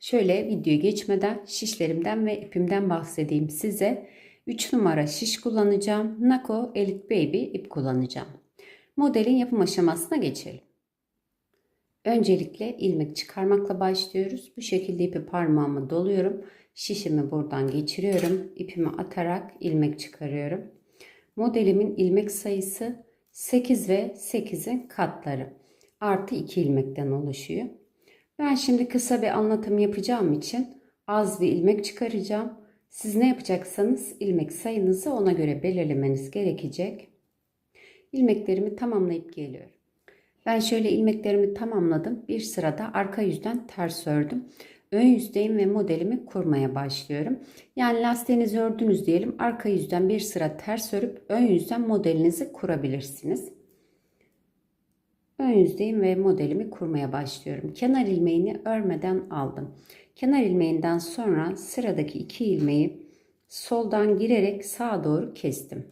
Şöyle videoya geçmeden şişlerimden ve ipimden bahsedeyim size. 3 numara şiş kullanacağım. Nako Elite Baby ip kullanacağım. Modelin yapım aşamasına geçelim. Öncelikle ilmek çıkarmakla başlıyoruz. Bu şekilde ipi parmağıma doluyorum. Şişimi buradan geçiriyorum. İpimi atarak ilmek çıkarıyorum. Modelimin ilmek sayısı 8 ve 8'in katları. Artı 2 ilmekten oluşuyor. Ben şimdi kısa bir anlatım yapacağım için az bir ilmek çıkaracağım. Siz ne yapacaksanız ilmek sayınızı ona göre belirlemeniz gerekecek. İlmeklerimi tamamlayıp geliyorum. Ben şöyle ilmeklerimi tamamladım. Bir sırada arka yüzden ters ördüm. Ön yüzdeyim ve modelimi kurmaya başlıyorum. Yani lastiğinizi ördünüz diyelim. Arka yüzden bir sıra ters örüp ön yüzden modelinizi kurabilirsiniz. Ön yüzdeyim ve modelimi kurmaya başlıyorum. Kenar ilmeğini örmeden aldım. Kenar ilmeğinden sonra sıradaki iki ilmeği soldan girerek sağa doğru kestim.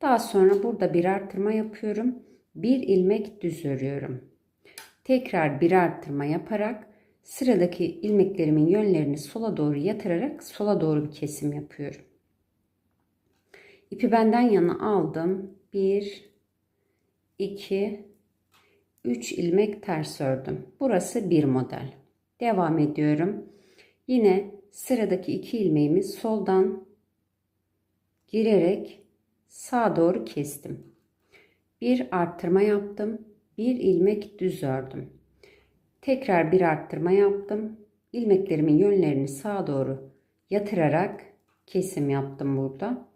Daha sonra burada bir artırma yapıyorum. Bir ilmek düz örüyorum. Tekrar bir artırma yaparak sıradaki ilmeklerimin yönlerini sola doğru yatırarak sola doğru bir kesim yapıyorum. İpi benden yana aldım. 1 2 3 ilmek ters ördüm. Burası bir model. Devam ediyorum. Yine sıradaki iki ilmeğimi soldan girerek sağa doğru kestim. Bir arttırma yaptım. Bir ilmek düz ördüm. Tekrar bir arttırma yaptım. İlmeklerimin yönlerini sağa doğru yatırarak kesim yaptım burada.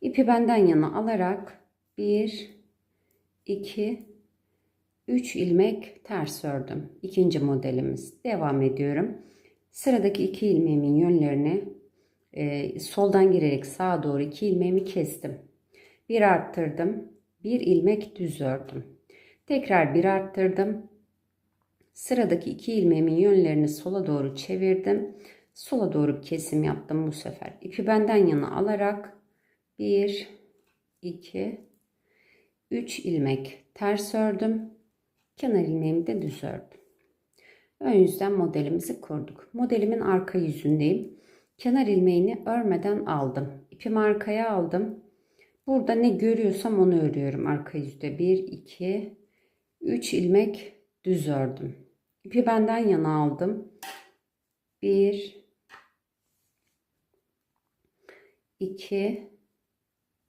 İpi benden yana alarak 1 2 3 ilmek ters ördüm. İkinci modelimiz. Devam ediyorum. Sıradaki iki ilmeğimin yönlerini e, soldan girerek sağa doğru iki ilmeğimi kestim. Bir arttırdım. Bir ilmek düz ördüm. Tekrar bir arttırdım. Sıradaki iki ilmeğimin yönlerini sola doğru çevirdim. Sola doğru kesim yaptım bu sefer. İpi benden yana alarak 1 2 3 ilmek ters ördüm. Kenar ilmeğimi de düz ördüm. Ön yüzden modelimizi kurduk. Modelimin arka yüzündeyim. Kenar ilmeğini örmeden aldım. İpimi arkaya aldım. Burada ne görüyorsam onu örüyorum arka yüzde. 1, 2, 3 ilmek düz ördüm. İpi benden yana aldım. 1, 2,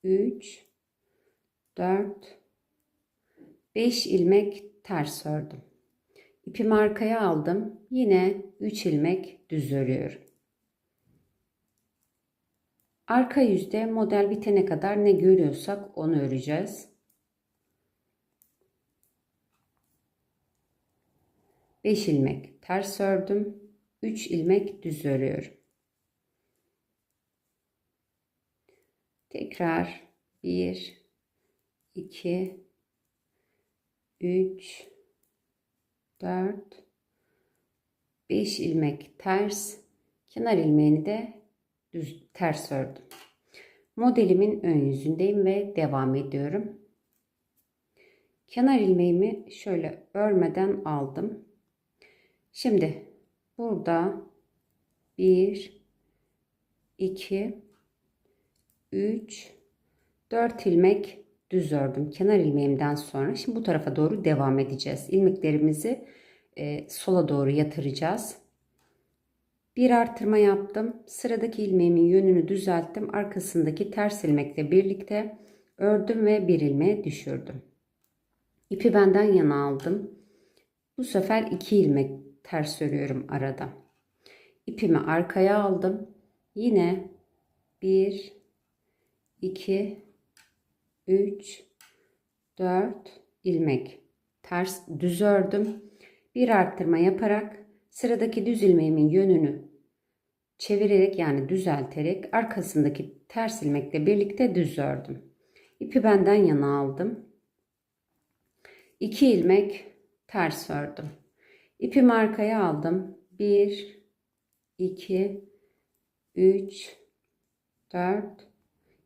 3, 4, 5 ilmek ters ördüm. İpimi arkaya aldım. Yine 3 ilmek düz örüyorum. Arka yüzde model bitene kadar ne görüyorsak onu öreceğiz. 5 ilmek ters ördüm. 3 ilmek düz örüyorum. Tekrar 1 2 3 4 5 ilmek ters kenar ilmeğini de düz ters ördüm. Modelimin ön yüzündeyim ve devam ediyorum. Kenar ilmeğimi şöyle örmeden aldım. Şimdi burada 1 2 3 4 ilmek düz ördüm kenar ilmeğimden sonra. Şimdi bu tarafa doğru devam edeceğiz. İlmeklerimizi e, sola doğru yatıracağız. Bir artırma yaptım. Sıradaki ilmeğimin yönünü düzelttim. Arkasındaki ters ilmekle birlikte ördüm ve bir ilmeğe düşürdüm. İpi benden yana aldım. Bu sefer iki ilmek ters örüyorum arada. İpimi arkaya aldım. Yine 1 2 3 4 ilmek ters düz ördüm. Bir arttırma yaparak sıradaki düz ilmeğimin yönünü çevirerek yani düzelterek arkasındaki ters ilmekle birlikte düz ördüm. İpi benden yana aldım. 2 ilmek ters ördüm. İpimi arkaya aldım. 1 2 3 4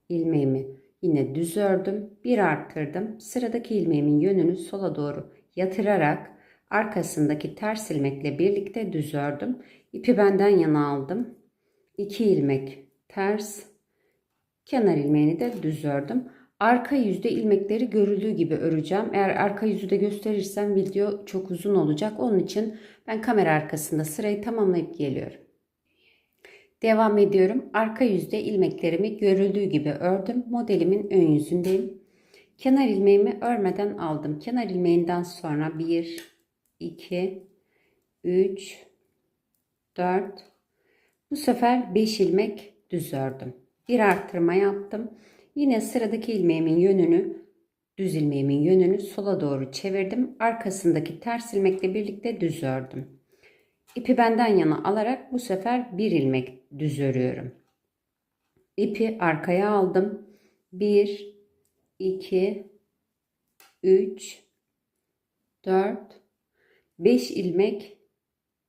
ilmeğimi yine düz ördüm. Bir arttırdım. Sıradaki ilmeğimin yönünü sola doğru yatırarak arkasındaki ters ilmekle birlikte düz ördüm. İpi benden yana aldım. 2 ilmek ters kenar ilmeğini de düz ördüm. Arka yüzde ilmekleri görüldüğü gibi öreceğim. Eğer arka yüzü de gösterirsem video çok uzun olacak. Onun için ben kamera arkasında sırayı tamamlayıp geliyorum. Devam ediyorum. Arka yüzde ilmeklerimi görüldüğü gibi ördüm. Modelimin ön yüzündeyim. Kenar ilmeğimi örmeden aldım. Kenar ilmeğinden sonra 1, 2, 3, 4, bu sefer 5 ilmek düz ördüm. Bir arttırma yaptım. Yine sıradaki ilmeğimin yönünü düz ilmeğimin yönünü sola doğru çevirdim. Arkasındaki ters ilmekle birlikte düz ördüm. İpi benden yana alarak bu sefer bir ilmek düz örüyorum. İpi arkaya aldım. 1 2 3 4 5 ilmek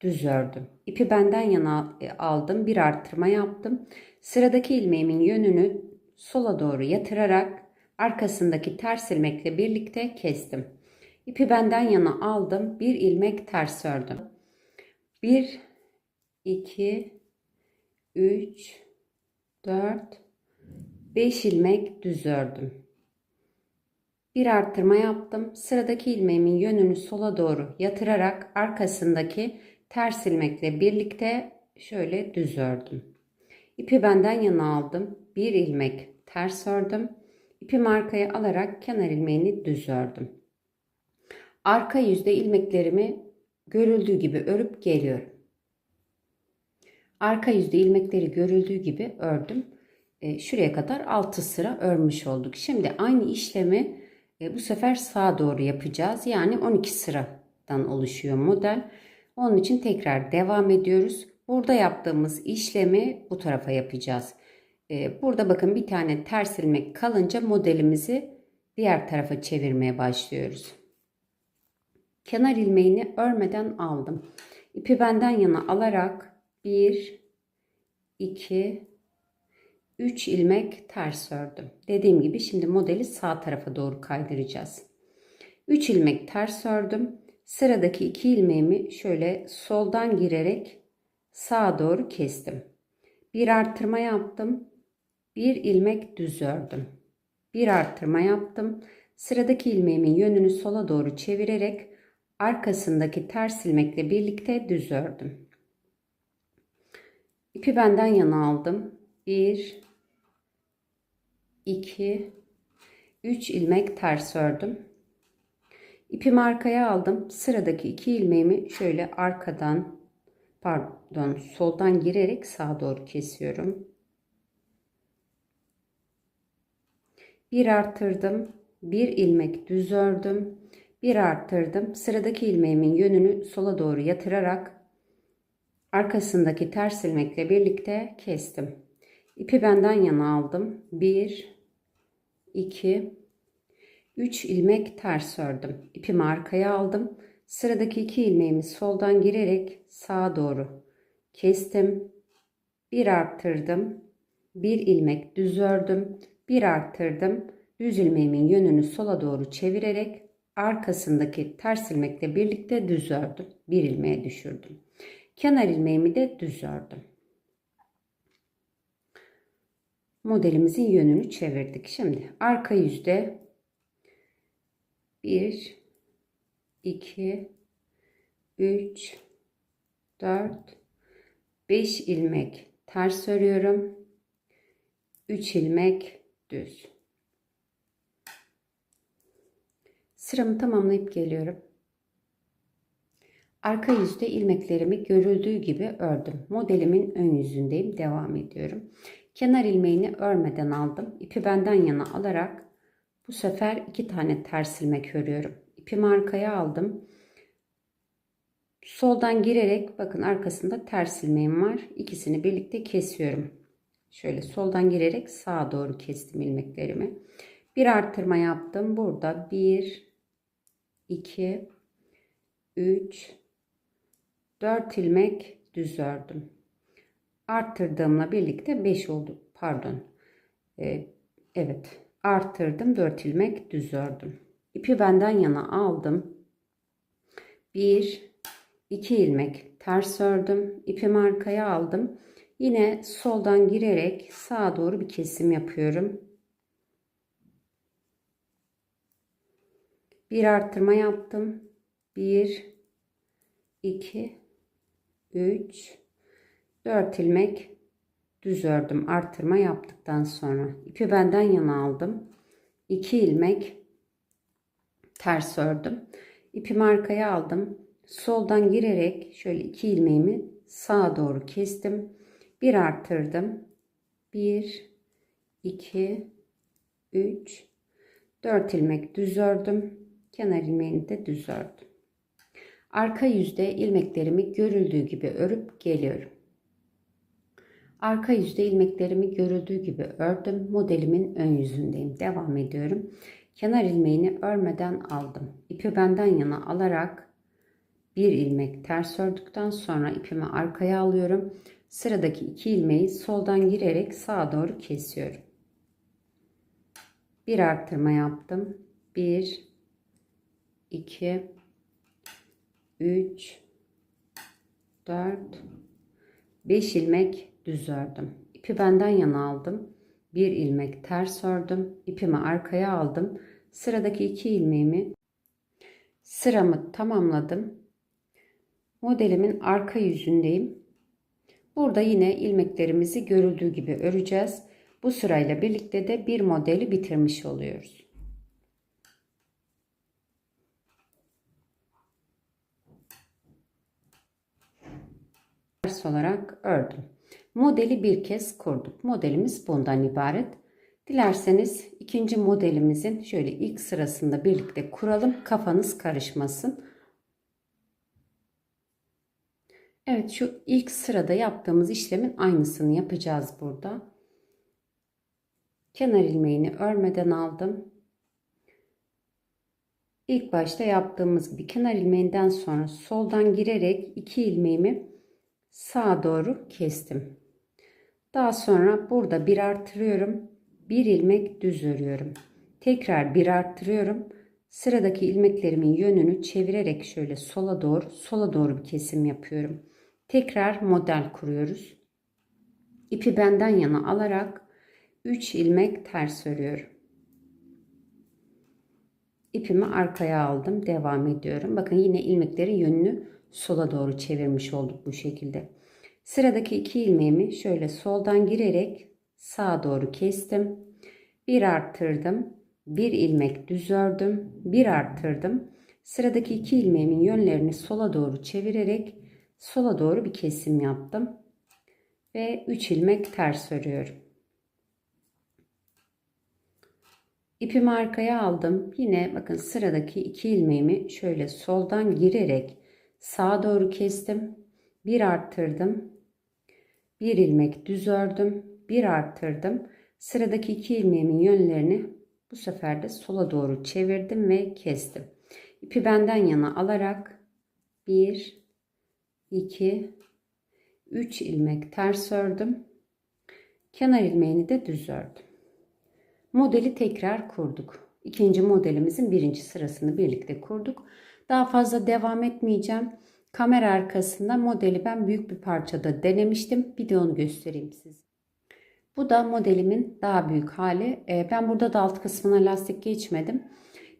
düz ördüm. İpi benden yana aldım. Bir arttırma yaptım. Sıradaki ilmeğimin yönünü sola doğru yatırarak arkasındaki ters ilmekle birlikte kestim. İpi benden yana aldım. Bir ilmek ters ördüm. 1 2 3 4 5 ilmek düz ördüm. Bir arttırma yaptım. Sıradaki ilmeğimin yönünü sola doğru yatırarak arkasındaki ters ilmekle birlikte şöyle düz ördüm. İpi benden yana aldım. Bir ilmek ters ördüm. İpimi arkaya alarak kenar ilmeğini düz ördüm. Arka yüzde ilmeklerimi görüldüğü gibi örüp geliyorum. Arka yüzde ilmekleri görüldüğü gibi ördüm. E, şuraya kadar 6 sıra örmüş olduk. Şimdi aynı işlemi e, bu sefer sağa doğru yapacağız. Yani 12 sıradan oluşuyor model. Onun için tekrar devam ediyoruz. Burada yaptığımız işlemi bu tarafa yapacağız. Ee, burada bakın bir tane ters ilmek kalınca modelimizi diğer tarafa çevirmeye başlıyoruz. Kenar ilmeğini örmeden aldım. İpi benden yana alarak 1 2 3 ilmek ters ördüm. Dediğim gibi şimdi modeli sağ tarafa doğru kaydıracağız. 3 ilmek ters ördüm. Sıradaki 2 ilmeğimi şöyle soldan girerek sağa doğru kestim. Bir arttırma yaptım. Bir ilmek düz ördüm. Bir arttırma yaptım. Sıradaki ilmeğimin yönünü sola doğru çevirerek arkasındaki ters ilmekle birlikte düz ördüm. İpi benden yana aldım. 1 2 3 ilmek ters ördüm. İpimi arkaya aldım. Sıradaki iki ilmeğimi şöyle arkadan pardon soldan girerek sağa doğru kesiyorum. Bir arttırdım. Bir ilmek düz ördüm. Bir arttırdım. Sıradaki ilmeğimin yönünü sola doğru yatırarak arkasındaki ters ilmekle birlikte kestim. İpi benden yana aldım. 1 2 3 ilmek ters ördüm. İpimi arkaya aldım. Sıradaki iki ilmeğimi soldan girerek sağa doğru kestim. Bir arttırdım. Bir ilmek düz ördüm. Bir arttırdım. Düz ilmeğimin yönünü sola doğru çevirerek arkasındaki ters ilmekle birlikte düz ördüm. Bir ilmeğe düşürdüm. Kenar ilmeğimi de düz ördüm. Modelimizin yönünü çevirdik. Şimdi arka yüzde 1 2 3 4 5 ilmek ters örüyorum. 3 ilmek düz. Sıramı tamamlayıp geliyorum. Arka yüzde ilmeklerimi görüldüğü gibi ördüm. Modelimin ön yüzündeyim. Devam ediyorum. Kenar ilmeğini örmeden aldım. İpi benden yana alarak bu sefer iki tane ters ilmek örüyorum. İpimi arkaya aldım. Soldan girerek bakın arkasında ters ilmeğim var. İkisini birlikte kesiyorum. Şöyle soldan girerek sağa doğru kestim ilmeklerimi. Bir arttırma yaptım. Burada 1 2 3 4 ilmek düz ördüm. Arttırdığımla birlikte 5 oldu. Pardon. Ee, evet. Arttırdım. 4 ilmek düz ördüm. İpi benden yana aldım. 1 2 ilmek ters ördüm. İpimi arkaya aldım. Yine soldan girerek sağa doğru bir kesim yapıyorum. Bir arttırma yaptım. 1 2 3 4 ilmek düz ördüm. Artırma yaptıktan sonra ipi benden yana aldım. 2 ilmek ters ördüm. İpimi arkaya aldım. Soldan girerek şöyle 2 ilmeğimi sağa doğru kestim. Bir arttırdım. 1 2 3 4 ilmek düz ördüm. Kenar ilmeğini de düz ördüm. Arka yüzde ilmeklerimi görüldüğü gibi örüp geliyorum. Arka yüzde ilmeklerimi görüldüğü gibi ördüm. Modelimin ön yüzündeyim. Devam ediyorum. Kenar ilmeğini örmeden aldım. İpi benden yana alarak bir ilmek ters ördükten sonra ipimi arkaya alıyorum. Sıradaki iki ilmeği soldan girerek sağa doğru kesiyorum. Bir arttırma yaptım. 1 2 3 4 5 ilmek düz ördüm. İpi benden yana aldım. Bir ilmek ters ördüm. İpimi arkaya aldım. Sıradaki iki ilmeğimi sıramı tamamladım. Modelimin arka yüzündeyim. Burada yine ilmeklerimizi görüldüğü gibi öreceğiz. Bu sırayla birlikte de bir modeli bitirmiş oluyoruz. Ters olarak ördüm. Modeli bir kez kurduk. Modelimiz bundan ibaret. Dilerseniz ikinci modelimizin şöyle ilk sırasında birlikte kuralım. Kafanız karışmasın. Evet şu ilk sırada yaptığımız işlemin aynısını yapacağız burada. Kenar ilmeğini örmeden aldım. İlk başta yaptığımız gibi kenar ilmeğinden sonra soldan girerek iki ilmeğimi sağa doğru kestim. Daha sonra burada bir artırıyorum. Bir ilmek düz örüyorum. Tekrar bir arttırıyorum. Sıradaki ilmeklerimin yönünü çevirerek şöyle sola doğru, sola doğru bir kesim yapıyorum. Tekrar model kuruyoruz. İpi benden yana alarak 3 ilmek ters örüyorum. İpimi arkaya aldım. Devam ediyorum. Bakın yine ilmeklerin yönünü sola doğru çevirmiş olduk bu şekilde. Sıradaki iki ilmeğimi şöyle soldan girerek sağa doğru kestim. Bir arttırdım. Bir ilmek düz ördüm. Bir arttırdım. Sıradaki iki ilmeğimin yönlerini sola doğru çevirerek sola doğru bir kesim yaptım. Ve 3 ilmek ters örüyorum. İpimi arkaya aldım. Yine bakın sıradaki iki ilmeğimi şöyle soldan girerek sağa doğru kestim. Bir arttırdım. Bir ilmek düz ördüm. Bir arttırdım. Sıradaki iki ilmeğimin yönlerini bu sefer de sola doğru çevirdim ve kestim. İpi benden yana alarak 1 2 3 ilmek ters ördüm. Kenar ilmeğini de düz ördüm. Modeli tekrar kurduk. İkinci modelimizin birinci sırasını birlikte kurduk. Daha fazla devam etmeyeceğim. Kamera arkasında modeli ben büyük bir parçada denemiştim. Bir de onu göstereyim size. Bu da modelimin daha büyük hali. Ee, ben burada da alt kısmına lastik geçmedim.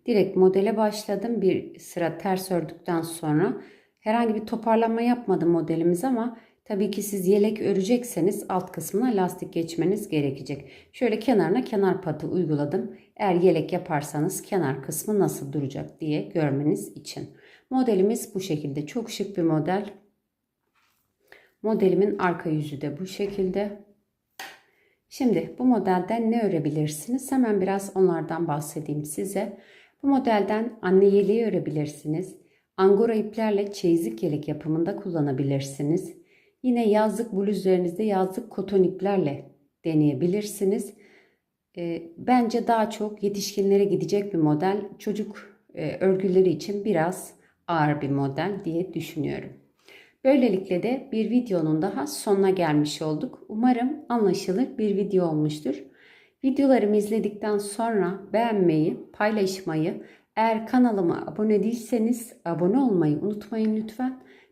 Direkt modele başladım. Bir sıra ters ördükten sonra herhangi bir toparlanma yapmadım modelimiz ama tabii ki siz yelek örecekseniz alt kısmına lastik geçmeniz gerekecek. Şöyle kenarına kenar patı uyguladım. Eğer yelek yaparsanız kenar kısmı nasıl duracak diye görmeniz için. Modelimiz bu şekilde. Çok şık bir model. Modelimin arka yüzü de bu şekilde. Şimdi bu modelden ne örebilirsiniz? Hemen biraz onlardan bahsedeyim size. Bu modelden anne yeleği örebilirsiniz. Angora iplerle çeyizlik yelek yapımında kullanabilirsiniz. Yine yazlık bluzlarınızda yazlık koton iplerle deneyebilirsiniz. E, bence daha çok yetişkinlere gidecek bir model. Çocuk e, örgüleri için biraz ağır bir model diye düşünüyorum. Böylelikle de bir videonun daha sonuna gelmiş olduk. Umarım anlaşılır bir video olmuştur. Videolarımı izledikten sonra beğenmeyi, paylaşmayı, eğer kanalıma abone değilseniz abone olmayı unutmayın lütfen.